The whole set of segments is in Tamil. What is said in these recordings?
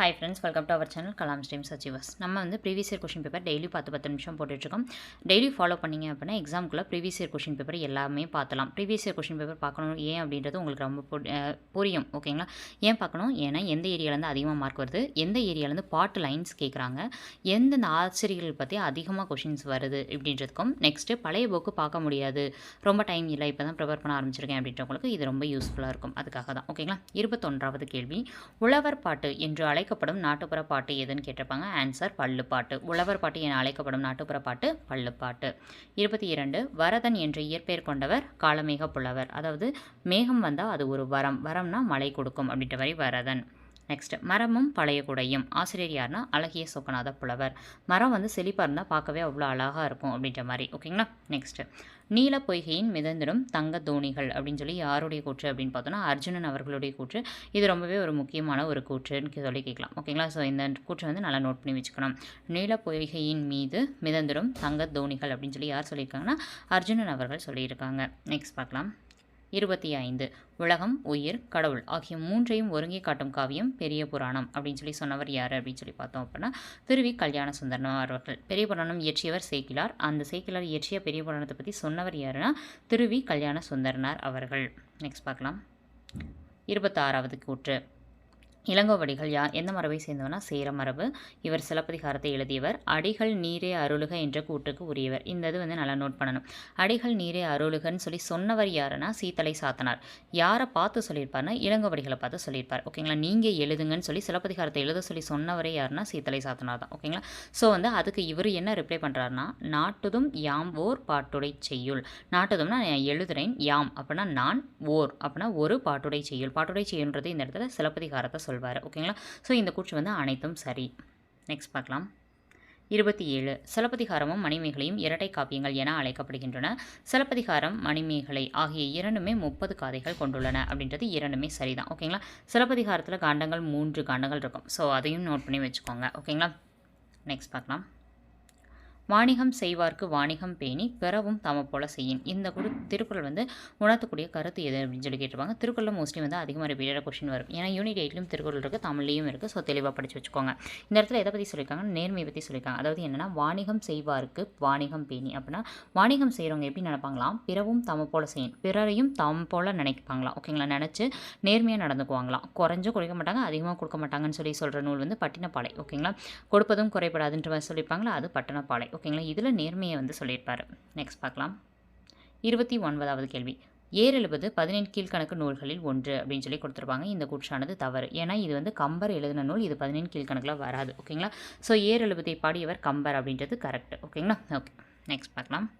Hi friends welcome to our channel Kalam stream சச்சிவஸ் நம்ம வந்து previous year question paper daily பத்து பத்து நிமிஷம் போட்டுட்ருக்கோம். டெய்லி ஃபாலோ பண்ணிங்க அப்படின்னா எக்ஸாமுக்குள்ள ப்ரீவியஸ் இயர் கொஷின் பேப்பர் எல்லாமே பார்த்தலாம். ப்ரீவியஸ் இயர் கொஷின் பேப்பர் பார்க்கணும் ஏன் அப்படின்றது உங்களுக்கு ரொம்ப பு- புரியும் ஓகேங்களா ஏன் பார்க்கணும்? ஏன்னா எந்த ஏரியாவிலேருந்து அதிகமாக மார்க் வருது? எந்த ஏரியாவிலேருந்து பாட்டு லைன்ஸ் கேட்குறாங்க எந்தெந்த ஆசிரியர்கள் பற்றி அதிகமாக கொஷின்ஸ் வருது அப்படின்றதுக்கும் நெக்ஸ்ட்டு பழைய புக்கு பார்க்க முடியாது. ரொம்ப டைம் இல்லை இப்போ தான் ப்ரிப்பேர் பண்ண ஆரம்பிச்சிருக்கேன் அப்படின்றவங்களுக்கு இது ரொம்ப யூஸ்ஃபுல்லாக இருக்கும். அதுக்காக தான் ஓகேங்களா இருபத்தொன்றாவது கேள்வி. உழவர் பாட்டு என்று அழைக்கப்படும் நாட்டுப்புற பாட்டு எதுன்னு கேட்டிருப்பாங்க? ஆன்சர் பள்ளுப்பாட்டு. உழவர் பாட்டு என அழைக்கப்படும் நாட்டுப்புற பாட்டு பள்ளுப்பாட்டு. இருபத்தி இரண்டு வரதன் என்ற இயற்பெயர் கொண்டவர் காலமேக புலவர் அதாவது மேகம் வந்தால் அது ஒரு வரம். வரம்னா மழை கொடுக்கும் அப்படின்ற மாதிரி வரதன். நெக்ஸ்ட் மரமும் பழைய குடையும். ஆசிரியர் யாருன்னா அழகிய சொக்கநாத புலவர். மரம் வந்து செழிப்பாக இருந்தால் பார்க்கவே அவ்வளோ அழகாக இருக்கும் அப்படின்ற மாதிரி. ஓகேங்களா நெக்ஸ்ட்டு நீல பொய்கையின் மிதந்திடும் தங்க தோணிகள் அப்படின்னு சொல்லி யாருடைய கூற்று அப்படின்னு பார்த்தோன்னா அர்ஜுனன் அவர்களுடைய கூற்று. இது ரொம்பவே ஒரு முக்கியமான ஒரு கூற்றுன்னு சொல்லி கேட்கலாம். ஓகேங்களா ஸோ இந்த கூற்று வந்து நல்லா நோட் பண்ணி வச்சுக்கணும். நீல பொய்கையின் மீது மிதந்திடும் தங்க தோணிகள் அப்படின்னு சொல்லி யார் சொல்லியிருக்காங்கன்னா அர்ஜுனன் அவர்கள் சொல்லியிருக்காங்க. நெக்ஸ்ட் பார்க்கலாம். இருபத்தி ஐந்து. உலகம் உயிர் கடவுள் ஆகிய மூன்றையும் ஒருங்கே காட்டும் காவியம் பெரிய புராணம் அப்படின்னு சொல்லி சொன்னவர் யார் அப்படின்னு சொல்லி பார்த்தோம் அப்படின்னா திருவி கல்யாண சுந்தரம் அவர்கள். பெரிய புராணம் இயற்றியவர் சேக்கிலார். அந்த சேக்கிலார் இயற்றிய பெரிய புராணத்தை பற்றி சொன்னவர் யாருன்னா திருவி கல்யாண சுந்தரனார் அவர்கள். நெக்ஸ்ட் பார்க்கலாம். இருபத்தாறாவது கூற்று. இளங்கோவடிகள் யா எந்த மரபை சேர்ந்தவனா? சேர மரபு. இவர் சிலப்பதிகாரத்தை எழுதியவர். அடிகள் நீரே அருளுக என்ற கூட்டுக்கு உரியவர். இந்த இது வந்து நல்லா நோட் பண்ணணும். அடிகள் நீரே அருளுகன்னு சொல்லி சொன்னவர் யாருன்னா? சீத்தலை சாத்தனார். யாரை பார்த்து சொல்லியிருப்பார்னா இளங்கோவடிகளை பார்த்து சொல்லியிருப்பார். ஓகேங்களா நீங்கள் எழுதுங்கன்னு சொல்லி சிலப்பதிகாரத்தை எழுத சொல்லி சொன்னவரே யாருன்னா? சீத்தலை சாத்தனார் தான். ஓகேங்களா ஸோ வந்து அதுக்கு இவர் என்ன ரிப்ளை பண்ணுறாருன்னா நாட்டுதும் யாம் ஓர் பாட்டுடை செய்யுள். நாட்டுதும்னா நான் எழுதுறேன். யாம். அப்படின்னா நான் ஓர். அப்படின்னா ஒரு பாட்டுடை செய்யுள். பாட்டுடை செய்யுன்றது இந்த இடத்துல சிலப்பதிகாரத்தை சொல்வார் ஓகேங்களா ஸோ இந்த கூற்று வந்து அனைத்தும் சரி. நெக்ஸ்ட் பார்க்கலாம். இருபத்தி ஏழு. சிலப்பதிகாரமும் மணிமேகலையும் இரட்டை காப்பியங்கள் என அழைக்கப்படுகின்றன. சிலப்பதிகாரம் மணிமேகலை ஆகிய இரண்டுமே முப்பது காதைகள் கொண்டுள்ளன. அப்படின்றது இரண்டுமே சரிதான் ஓகேங்களா சிலப்பதிகாரத்தில் காண்டங்கள் மூன்று காண்டங்கள் இருக்கும். ஸோ அதையும் நோட் பண்ணி வச்சுக்கோங்க ஓகேங்களா நெக்ஸ்ட் பார்க்கலாம். வாணிகம் செய்வார்க்கு வாணிகம் பேணி பிறவும் தம போல செய்யின். இந்த குரு திருக்குறள் வந்து உணர்த்தக்கூடிய கருத்து எது அப்படின்னு சொல்லி கேட்டிருப்பாங்க. திருக்குறளில் மோஸ்ட்லி வந்து அதிகமாக ரிப்பீட்டடாக கொஸ்டின் வரும். ஏன்னா யூனிட் எயிட்லையும் திருக்குறள் இருக்குது தமிழ்லையும் இருக்குது ஸோ தெளிவாக படித்து வச்சுக்கோங்க. இந்த இடத்துல எதை பற்றி சொல்லியிருக்காங்க? நேர்மையை பற்றி சொல்லியிருக்காங்க. அதாவது என்னென்னா வாணிகம் செய்வார்க்கு வாணிகம் பேணி அப்படின்னா வாணிகம் செய்கிறவங்க எப்படி நினைப்பாங்களாம்? பிறவும் தம போல செய்யும் பிறரையும் தம் போல நினைப்பாங்களாம் ஓகேங்களா நினச்சி நேர்மையாக நடந்துக்குவாங்களாம். குறைஞ்சும் கொடுக்க மாட்டாங்க அதிகமாக கொடுக்க மாட்டாங்கன்னு சொல்லி சொல்கிற நூல் வந்து பட்டினப்பாலை. ஓகேங்களா கொடுப்பதும் குறைபடாதுன்ற மாதிரி சொல்லியிருப்பாங்களா அது பட்டினப்பாலை ஓகேங்களா? இதில் நேர்மையை வந்து சொல்லியிருப்பார். நெக்ஸ்ட் பார்க்கலாம். இருபத்தி ஒன்பதாவது கேள்வி. ஏர் எழுபது பதினெண் கீழ்கணக்கு நூல்களில் ஒன்று அப்படின்னு சொல்லி கொடுத்துருப்பாங்க. இந்த கூற்றானது தவறு. ஏன்னா இது வந்து கம்பர் எழுதின நூல். இது பதினெண் கீழ்கணக்கில் வராது. ஓகேங்களா? ஸோ ஏறெழுபதை பாடியவர் கம்பர் அப்படின்றது கரெக்ட் ஓகேங்களா? ஓகே நெக்ஸ்ட் பார்க்கலாம்.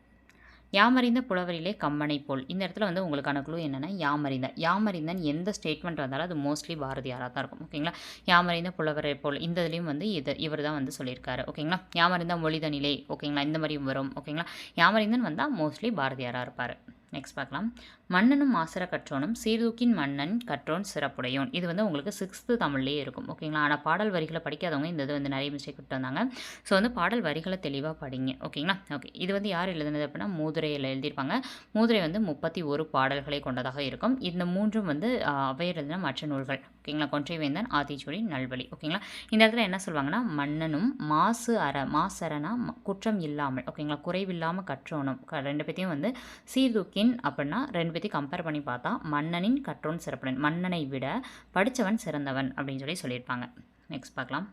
யாமறிந்த புலவரிலே கம்மனை போல். இந்த இடத்துல வந்து உங்களுக்கான குழு என்னென்னா யாமறிந்த யாமறிந்தன் எந்த ஸ்டேட்மெண்ட் வந்தாலும் அது மோஸ்ட்லி பாரதியாராக தான் இருக்கும். ஓகேங்களா யாமறிந்த புலவரை போல் இந்த இதுலேயும் வந்து இது இவர் தான் வந்து சொல்லியிருக்காரு. ஓகேங்களா யாமறிந்த நிலை ஓகேங்களா இந்த மாதிரி வரும். ஓகேங்களா யாமறிந்தன் வந்தால் மோஸ்ட்லி பாரதியாராக இருப்பார். நெக்ஸ்ட் பார்க்கலாம். மன்னனும் மாசர கற்றோனும் சீர்தூக்கின் மன்னன் கற்றோன் சிறப்புடையோன். இது வந்து உங்களுக்கு சிக்ஸ்த்து தமிழ்லேயே இருக்கும். ஓகேங்களா ஆனால் பாடல் வரிகளை படிக்காதவங்க இந்த இது வந்து நிறைய மிஸ்டேக் விட்டு வந்தாங்க. ஸோ வந்து பாடல் வரிகளை தெளிவாக படிங்க. ஓகேங்களா ஓகே இது வந்து யார் எழுதுனது அப்படின்னா மூதுரையில் எழுதியிருப்பாங்க. மூதுரை வந்து முப்பத்தி ஒரு பாடல்களை கொண்டதாக இருக்கும். இந்த மூன்றும் வந்து அவையர் எழுதின மற்ற நூல்கள். ஓகேங்களா கொன்றைவேந்தன் ஆத்திச்சூடி நல்வழி. ஓகேங்களா இந்த இடத்துல என்ன சொல்லுவாங்கன்னா மன்னனும் மாசு அற மாசரனா ம- குற்றம் இல்லாமல். ஓகேங்களா குறைவில்லாமல் கற்றோனும். க- ரெண்டு பேர்த்தையும் வந்து சீர்தூக்கி சீர்தூக்கின் அப்படின்னா ரெண்டு பேத்தையும் கம்பேர் பண்ணி பார்த்தா மன்னனின் கற்றோன் சிறப்புடன். மன்னனை விட படித்தவன் சிறந்தவன் அப்படின்னு சொல்லி சொல்லியிருப்பாங்க. நெக்ஸ்ட் பார்க்கலாம்.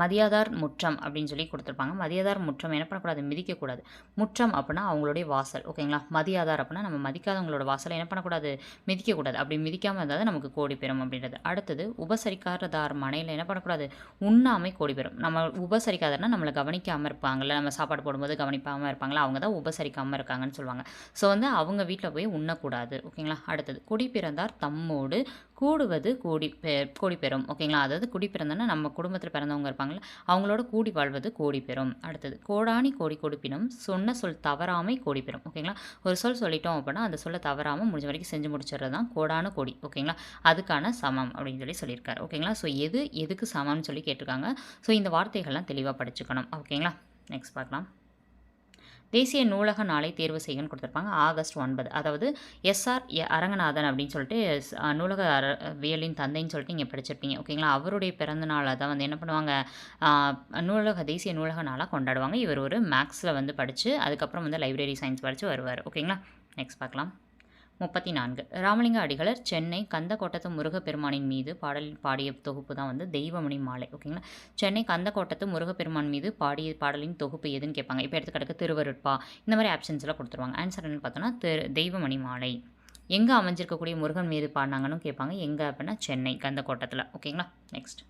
மதியாதார் முற்றம் அப்படின்னு சொல்லி கொடுத்துருப்பாங்க. மதியாதார் முற்றம் என்ன பண்ணக்கூடாது மிதிக்கக்கூடாது. முற்றம் அப்படின்னா அவங்களுடைய வாசல் ஓகேங்களா? மதியாதார் அப்படின்னா நம்ம மதிக்காதவங்களோட வாசலை என்ன பண்ணக்கூடாது மிதிக்கக்கூடாது. அப்படி மிதிக்காமல் இருந்தால் தான் நமக்கு கோடி பெறும் அப்படின்றது. அடுத்தது உபசரிக்காததார் மனையில் என்ன பண்ணக்கூடாது உண்ணாமை கோடி பெறும் நம்ம உபசரிக்காதார்னா நம்மளை கவனிக்காமல் இருப்பாங்கல்ல நம்ம சாப்பாடு போடும்போது கவனிப்பாமல் இருப்பாங்களா அவங்க தான் உபசரிக்காமல் இருக்காங்கன்னு சொல்லுவாங்க. ஸோ வந்து அவங்க வீட்டில் போய் உண்ணக்கூடாது ஓகேங்களா? அடுத்தது குடி பிறந்தார் தம்மோடு கூடுவது கூடி பெ கூடி பெறும் ஓகேங்களா? அதாவது குடி பிறந்தோன்னா நம்ம குடும்பத்தில் பிறந்தவங்க இருப்பாங்களே அவங்களோட கூடி வாழ்வது கோடி பெறும் அடுத்தது கோடானி கோடி கொடுப்பினும் சொன்ன சொல் தவறாமை கோடி பெறும் ஓகேங்களா? ஒரு சொல் சொல்லிட்டோம் அப்படின்னா அந்த சொல்ல தவறாமல் முடிஞ்ச வரைக்கும் செஞ்சு முடிச்சிடுறது தான் கோடான கோடி. ஓகேங்களா? அதுக்கான சமம் அப்படின்னு சொல்லி சொல்லியிருக்காரு. ஓகேங்களா? ஸோ எது எதுக்கு சமம்னு சொல்லி கேட்டிருக்காங்க. ஸோ இந்த வார்த்தைகள்லாம் தெளிவாக படிச்சுக்கணும். ஓகேங்களா? நெக்ஸ்ட் பார்க்கலாம். தேசிய நூலக நாளை தேர்வு செய்யணும்னு கொடுத்துருப்பாங்க ஆகஸ்ட் ஒன்பது. அதாவது எஸ்ஆர் அரங்கநாதன் அப்படின்னு சொல்லிட்டு நூலக அர நூலக வியலின் தந்தைன்னு சொல்லிட்டு நீங்கள் படிச்சிருப்பீங்க. ஓகேங்களா அவருடைய பிறந்த நாளை தான் வந்து என்ன பண்ணுவாங்க? நூலக தேசிய நூலக நாளாக கொண்டாடுவாங்க. இவர் ஒரு மேக்ஸில் வந்து படித்து அதுக்கப்புறம் வந்து லைப்ரரி சயின்ஸ் படித்து வருவார். ஓகேங்களா நெக்ஸ்ட் பார்க்கலாம். முப்பத்தி நான்கு ராமலிங்க அடிகளர் சென்னை கந்தக்கோட்டத்து முருகப்பெருமானின் மீது பாடலில் பாடிய தொகுப்பு தான் வந்து தெய்வமணி மாலை ஓகேங்களா? சென்னை கந்தக்கோட்டத்து முருகப்பெருமான் மீது பாடிய பாடலின் தொகுப்பு எதுன்னு கேட்பாங்க. இப்போ எடுத்துக்கிட்டக்கு திருவருட்பா இந்த மாதிரி ஆப்ஷன்ஸ்லாம் கொடுத்துருவாங்க. ஆன்சர் என்னன்னு பார்த்தோன்னா திரு தெய்வமணி மாலை. எங்கே அமைஞ்சிருக்கக்கூடிய முருகன் மீது பாடினாங்கன்னு கேட்பாங்க. எங்கே அப்படின்னா சென்னை கந்தக்கோட்டத்தில் ஓகேங்களா? நெக்ஸ்ட்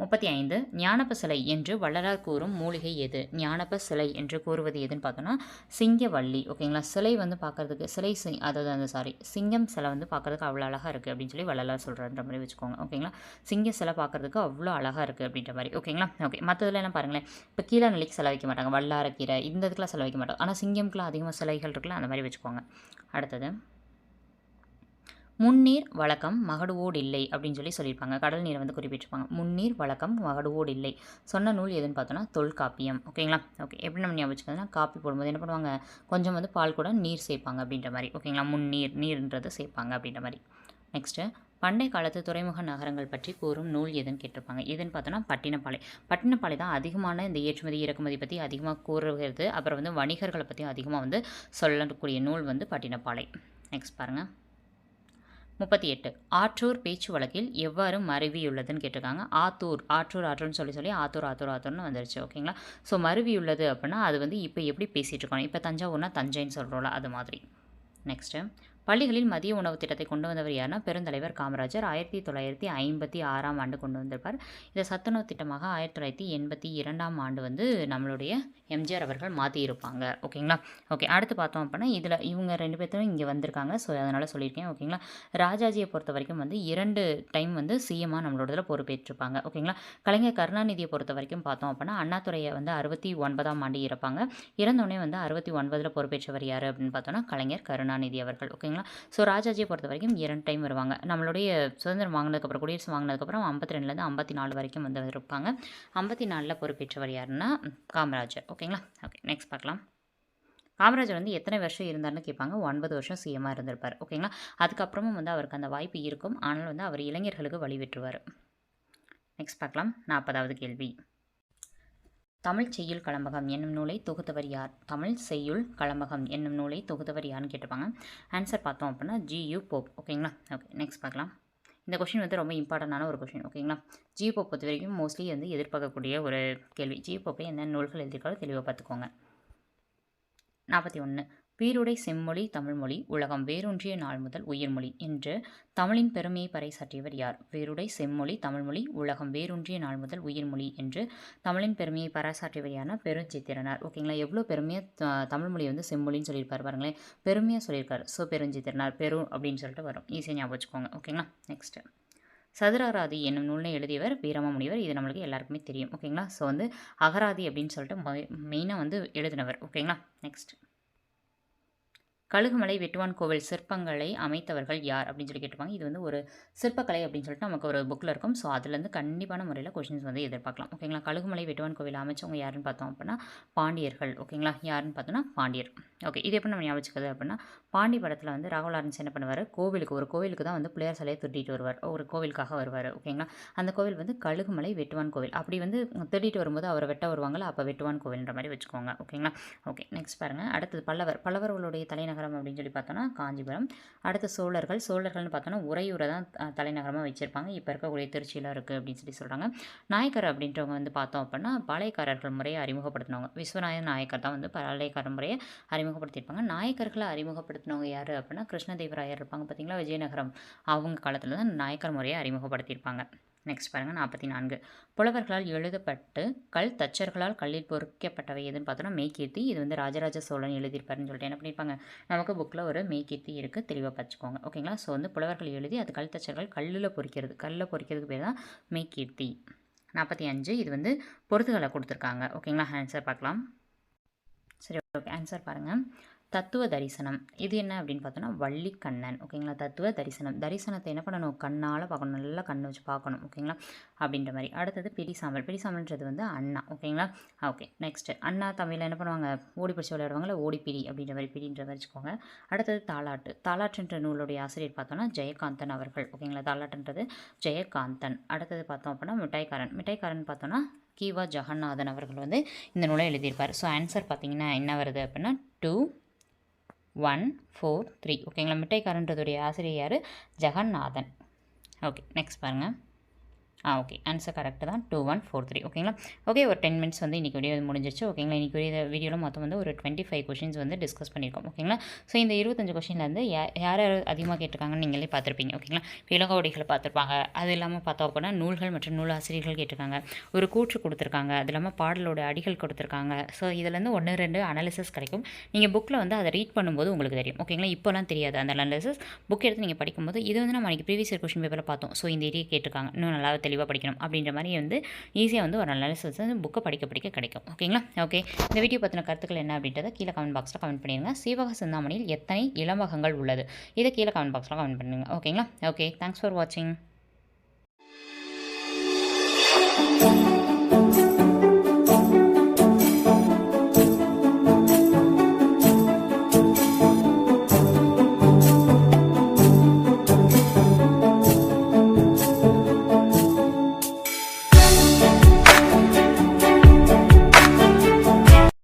முப்பத்தி ஐந்து ஞானப்ப சிலை என்று வள்ளலார் கூறும் மூலிகை எது? ஞானப்ப சிலை என்று கூறுவது எதுன்னு பார்த்தோன்னா சிங்கவள்ளி. ஓகேங்களா? சிலை வந்து பார்க்கறதுக்கு சிலை சி அதாவது அந்த சாரி சிங்கம் சிலை வந்து பார்க்கறதுக்கு அவ்வளோ அழகாக இருக்குது அப்படின்னு சொல்லி வள்ளலார் சொல்கிறன்ற மாதிரி வச்சுக்கோங்க. ஓகேங்களா? சிங்க சிலை பார்க்கறதுக்கு அவ்வளோ அழகாக இருக்குது அப்படின்ற மாதிரி. ஓகேங்களா? ஓகே மற்றதுல என்ன பாருங்களேன். இப்போ கீழே நிலைக்கு சிலை வைக்க மாட்டாங்க. வல்லாரக்கீரை இந்த இதுக்கெலாம் சிலை வைக்க மாட்டாங்க. ஆனால் சிங்கம்க்குலாம் அதிகமாக சிலைகள் இருக்குல்ல அந்த மாதிரி வச்சுக்கோங்க. அடுத்தது முன்னீர் வழக்கம் மகடுவோடு இல்லை அப்படின்னு சொல்லி சொல்லியிருப்பாங்க. கடல் நீரை வந்து குறிப்பிட்டிருப்பாங்க. முன்னீர் வழக்கம் மகடுவோடு இல்லை சொன்ன நூல் எதுன்னு பார்த்தோன்னா தொல்காப்பியம். ஓகேங்களா? ஓகே. எப்படி நம்ம ஞாபகம் காப்பி போடும்போது என்ன பண்ணுவாங்க? கொஞ்சம் வந்து பால் கூட நீர் சேர்ப்பாங்க அப்படின்ற மாதிரி. ஓகேங்களா? முன்னீர் நீர்ன்றது சேர்ப்பாங்க அப்படின்ற மாதிரி. நெக்ஸ்ட்டு பண்டை காலத்து துறைமுக நகரங்கள் பற்றி கூறும் நூல் எதுன்னு கேட்டிருப்பாங்க. எதுன்னு பார்த்தோன்னா பட்டினப்பாலை. பட்டினப்பாலை தான் அதிகமான இந்த ஏற்றுமதி இறக்குமதி பற்றி அதிகமாக கூறுகிறது. அப்புறம் வந்து வணிகர்களை பற்றி அதிகமாக வந்து சொல்லக்கூடிய நூல் வந்து பட்டினப்பாலை. நெக்ஸ்ட் பாருங்கள் முப்பத்தி எட்டு. ஆற்றூர் பேச்சு வழக்கில் எவ்வாறு மருவியுள்ளதுன்னு கேட்டிருக்காங்க. ஆத்தூர் ஆற்றூர் ஆற்றூர்னு சொல்லி சொல்லி ஆத்தூர் ஆத்தூர் ஆத்தூர்னு வந்துருச்சு ஓகேங்களா? ஸோ மருவியுள்ளது அப்படின்னா அது வந்து இப்போ எப்படி பேசிகிட்டு இருக்கணும் இப்போ தஞ்சாவூர்னா தஞ்சைன்னு சொல்கிறோம்ல அது மாதிரி. நெக்ஸ்ட்டு பள்ளிகளில் மதிய உணவு திட்டத்தை கொண்டு வந்தவர் யாருன்னா பெருந்தலைவர் காமராஜர். ஆயிரத்தி தொள்ளாயிரத்தி ஐம்பத்தி ஆறாம் ஆண்டு கொண்டு வந்திருப்பார். இதை சத்துணவு திட்டமாக ஆயிரத்தி தொள்ளாயிரத்தி எண்பத்தி இரண்டாம் ஆண்டு வந்து நம்மளுடைய எம்ஜிஆர் அவர்கள் மாற்றியிருப்பாங்க ஓகேங்களா? ஓகே அடுத்து பார்த்தோம் அப்படின்னா இதில் இவங்க ரெண்டு பேர்த்தும் இங்கே வந்திருக்காங்க. ஸோ அதனால் சொல்லியிருக்கேன். ஓகேங்களா? ராஜாஜியை பொறுத்த வரைக்கும் வந்து இரண்டு டைம் வந்து சிஎம்மாக நம்மளோட இதில் பொறுப்பேற்றிருப்பாங்க. ஓகேங்களா? கலைஞர் கருணாநிதியை பொறுத்த வரைக்கும் பார்த்தோம் அப்படின்னா அண்ணாத்துறையை வந்து அறுபத்தி ஒன்பதாம் ஆண்டு இறப்பாங்க. இறந்தோடனே வந்து அறுபத்தி ஒன்பதில் பொறுப்பேற்றவர் யார் அப்படின்னு பார்த்தோன்னா கலைஞர் கருணாநிதி அவர்கள். ஓகே ஓகேங்களா ஸோ ராஜாஜியை பொறுத்த வரைக்கும் இரண்டு டைம் வருவாங்க. நம்மளுடைய சுதந்திரம் வாங்கினதுக்கப்புறம் குடியரசு வாங்கினதுக்கப்புறம் ஐம்பத்தி ரெண்டுலேருந்து ஐம்பத்தி நாலு வரைக்கும் வந்து இருப்பாங்க. ஐம்பத்தி நாலில் பொறுப்பேற்றவர் யாருன்னா காமராஜர். ஓகேங்களா? ஓகே நெக்ஸ்ட் பார்க்கலாம். காமராஜர் வந்து எத்தனை வருஷம் இருந்தார்னு கேட்பாங்க. ஒன்பது வருஷம் சிஎம்மாக இருந்திருப்பார். ஓகேங்களா? அதுக்கப்புறமும் வந்து அவருக்கு அந்த வாய்ப்பு இருக்கும். ஆனால் வந்து அவர் இளைஞர்களுக்கு வழிவிட்டுருவார் நெக்ஸ்ட் பார்க்கலாம். நாற்பதாவது கேள்வி. தமிழ் செய்யுள் களம்பகம் என்னும் நூலை தொகுத்தவர் யார்? தமிழ் செய்யுள் களம்பகம் என்னும் நூலை தொகுத்தவர் யாருன்னு கேட்டிருப்பாங்க. ஆன்சர் பார்த்தோம் அப்படின்னா ஜியு போப் ஓகேங்களா ஓகே நெக்ஸ்ட் பார்க்கலாம். இந்த கொஷின் வந்து ரொம்ப இம்பார்ட்டண்டான ஒரு கொஷின் ஓகேங்களா ஜி போப் பொறுத்த வரைக்கும் மோஸ்ட்லி வந்து எதிர்பார்க்கக்கூடிய ஒரு கேள்வி. ஜி போப்பை என்ன நூல்கள் எழுதியிருக்காலும் தெளிவாக பார்த்துக்கோங்க. நாற்பத்தி ஒன்று பீருடை செம்மொழி தமிழ்மொழி உலகம் வேரூன்றிய நாள் முதல் உயிர்மொழி என்று தமிழின் பெருமையை பறைசாற்றியவர் யார்? வேருடை செம்மொழி தமிழ்மொழி உலகம் வேரூன்றிய நாள் முதல் உயிர்மொழி என்று தமிழின் பெருமையை பறைசாற்றியவர் யாருன்னா பெருஞ்சித்திரனார். ஓகேங்களா எவ்வளோ பெருமையாக தமிழ்மொழி வந்து செம்மொழின்னு சொல்லியிருப்பார் பாருங்களேன். பெருமையாக சொல்லியிருக்காரு. ஸோ பெருஞ்சித்திரனார் பெரு அப்படின்னு சொல்லிட்டு வரும். ஈஸியாக ஞாபகம் வச்சுக்கோங்க. ஓகேங்களா நெக்ஸ்ட்டு சதுராராதி என்னும் நூலை எழுதியவர் வீரமாமுனிவர் இது நம்மளுக்கு எல்லாருக்குமே தெரியும். ஓகேங்களா ஸோ வந்து அகராதி அப்படின்னு சொல்லிட்டு மெயினாக வந்து எழுதினவர். ஓகேங்களா நெக்ஸ்ட் கழுகுமலை வெட்டுவான் கோவில் சிற்பங்களை அமைத்தவர்கள் யார் அப்படின்னு சொல்லி கேட்டிருப்பாங்க. இது வந்து ஒரு சிற்பக்கலை அப்படின்னு சொல்லிட்டு நமக்கு ஒரு புக்கில் இருக்கும். ஸோ அதுலேருந்து கண்டிப்பான முறையில் கொஷின்ஸ் வந்து எதிர்பார்க்கலாம். ஓகேங்களா கழுகுமலை வெட்டுவான் கோவில் அமைச்சவங்க யாருன்னு பார்த்தோம் அப்படின்னா பாண்டியர்கள். ஓகேங்களா யாருன்னு பார்த்தோன்னா பாண்டியர். ஓகே இது எப்படி நம்ம ஞாபகம் அப்படின்னா பாண்டி படத்தில் வந்து ராகுல் என்ன பண்ணுவார்? கோவிலுக்கு ஒரு கோவிலுக்கு தான் வந்து பிள்ளையார் சிலையை திருட்டிட்டு வருவார். ஒரு கோவிலுக்காக வருவார். ஓகேங்களா அந்த கோவில் வந்து கழுகுமலை வெட்டுவான் கோவில். அப்படி வந்து திருடிட்டு வரும்போது அவரை வெட்ட வருவாங்களா அப்போ வெட்டுவான் கோவில்ன்ற மாதிரி வச்சுக்கோங்க. ஓகேங்களா ஓகே நெக்ஸ்ட் பாருங்கள் அடுத்தது பல்லவர். பல்லவர்களுடைய தலைநகர் தலைநகரம் அப்படின்னு சொல்லி பார்த்தோன்னா காஞ்சிபுரம். அடுத்து சோழர்கள். சோழர்கள்னு பார்த்தோன்னா உறையூரை தான் தலைநகரமாக வச்சுருப்பாங்க. இப்போ இருக்கக்கூடிய திருச்சியில் இருக்குது அப்படின்னு சொல்லி சொல்கிறாங்க நாயக்கர் அப்படின்றவங்க வந்து பார்த்தோம் அப்படின்னா பாளையக்காரர்கள் முறையை அறிமுகப்படுத்தினவங்க. விஸ்வநாயகர் நாயக்கர் தான் வந்து பாளையக்காரர் முறையை அறிமுகப்படுத்தியிருப்பாங்க. நாயக்கர்களை அறிமுகப்படுத்தினவங்க யார் அப்படின்னா கிருஷ்ணதேவராயர் இருப்பாங்க பார்த்தீங்களா? விஜயநகரம் அவங்க காலத்தில் தான் நாயக்கர் முறையை அறிமுகப்படுத்தியிருப்பாங்க. நெக்ஸ்ட் பாருங்கள் நாற்பத்தி நான்கு. புலவர்களால் எழுதப்பட்டு கல் தச்சர்களால் கல்லில் பொறிக்கப்பட்டவை எதுன்னு பார்த்தோன்னா மெய்கீர்த்தி இது வந்து ராஜராஜ சோழன் எழுதியிருப்பாருன்னு சொல்லிட்டு என்ன பண்ணியிருப்பாங்க? நமக்கு புக்கில் ஒரு மெய்கீர்த்தி இருக்குது தெளிவாக பார்த்துக்கோங்க. ஓகேங்களா ஸோ வந்து புலவர்கள் எழுதி அது கல் தச்சர்கள் கல்லில் பொறிக்கிறது கல்லில் பொறிக்கிறதுக்கு பேர் தான் மெய்கீர்த்தி நாற்பத்தி அஞ்சு இது வந்து பொருத்துகளை கொடுத்துருக்காங்க. ஓகேங்களா ஆன்சர் பார்க்கலாம். சரி ஓகே ஆன்சர் பாருங்கள் தத்துவ தரிசனம். இது என்ன அப்படின்னு பார்த்தோன்னா வள்ளிக்கண்ணன். ஓகேங்களா? தத்துவ தரிசனம். தரிசனத்தை என்ன பண்ணணும்? கண்ணால் பார்க்கணும். நல்லா கண்ணை வச்சு பார்க்கணும். ஓகேங்களா? அப்படின்ற மாதிரி. அடுத்தது பிடிசாமல் பிடிசாமல்ன்றது வந்து அண்ணா. ஓகேங்களா? ஓகே. நெக்ஸ்ட்டு அண்ணா தமிழில் என்ன பண்ணுவாங்க? ஓடி பிடிச்சி விளையாடுவாங்களே ஓடிப்பிடி அப்படின்ற மாதிரி பிடின்ற மாதிரி வச்சுக்கோங்க. அடுத்தது தாலாட்டு தாலாட்டுன்ற நூலுடைய ஆசிரியர் பார்த்தோன்னா ஜெயகாந்தன் அவர்கள். ஓகேங்களா? தாலாட்டுன்றது ஜெயகாந்தன். அடுத்தது பார்த்தோம் அப்படின்னா மிட்டாய்க்காரன். மிட்டாய்க்காரன் பார்த்தோன்னா கீவா ஜெகநாதன் அவர்கள் வந்து இந்த நூலை எழுதியிருப்பார். ஸோ ஆன்சர் பார்த்தீங்கன்னா என்ன வருது அப்படின்னா டூ ஒன் ஃபோர் த்ரீ ஓகேங்களா மிட்டைக்காரன்றதுடைய ஆசிரியர் யார்? ஜெகநாதன். ஓகே நெக்ஸ்ட் பாருங்கள் ஆ ஓகே ஆன்சர் கரெக்டு தான். டூ ஒன் ஃபோர் த்ரீ ஓகேங்களா ஓகே ஒரு டென் மினிட்ஸ் வந்து இன்றைக்கி வீடியோ முடிஞ்சிச்சு ஓகேங்களா இன்றைக்கி வீடியோ வீடியோவில் மொத்தம் வந்து ஒரு டுவெண்ட்டி ஃபைவ் கொஷின்ஸ் வந்து டிஸ்கஸ் பண்ணியிருக்கோம் ஓகேங்களா ஸோ இந்த இருபத்தஞ்சு கொஷின்லேருந்து யார் யார் யார் அதிகமாக கேட்டிருக்காங்கன்னு நீங்களே பார்த்துருப்பீங்க. ஓகேங்களா இளங்கோடிகளை பார்த்துருப்பாங்க. அது இல்லாமல் பார்த்தோம் அப்படின்னா நூல்கள் மற்றும் நூல் ஆசிரியர்கள் கேட்டிருக்காங்க. ஒரு கூற்று கொடுத்துருக்காங்க. அது இல்லாமல் பாடலோட அடிகள் கொடுத்துருக்காங்க. ஸோ இதுலேருந்து ஒன்று ரெண்டு அனாலிசிஸ் கிடைக்கும். நீங்கள் புக்கில் வந்து அதை ரீட் பண்ணும்போது உங்களுக்கு தெரியும். ஓகேங்களா இப்போலாம் தெரியாது அந்த அனாலிசிஸ் புக் எடுத்து நீங்கள் படிக்கும்போது இது வந்து நம்ம அன்றைக்கி ப்ரீவியஸ் கொஷின் பேப்பரில் பார்த்தோம். ஸோ இந்த ஏரியா கேட்டிருக்காங்க. இன்னும் நல்லா தெளிவாக படிக்கணும் அப்படின்ற மாதிரி வந்து ஈஸியாக வந்து ஒரு அனாலிசிஸ் வந்து புக்கை படிக்க படிக்க கிடைக்கும். ஓகேங்களா ஓகே இந்த வீடியோ பற்றின கருத்துக்கள் என்ன அப்படின்றத கீழே கமெண்ட் பாக்ஸில் கமெண்ட் பண்ணிடுங்க. சீவக சிந்தாமணியில் எத்தனை இளமகங்கள் உள்ளது? இதை கீழே கமெண்ட் பாக்ஸில் கமெண்ட் பண்ணுங்க. ஓகேங்களா ஓகே தேங்க்ஸ் ஃபார் வாட்சிங்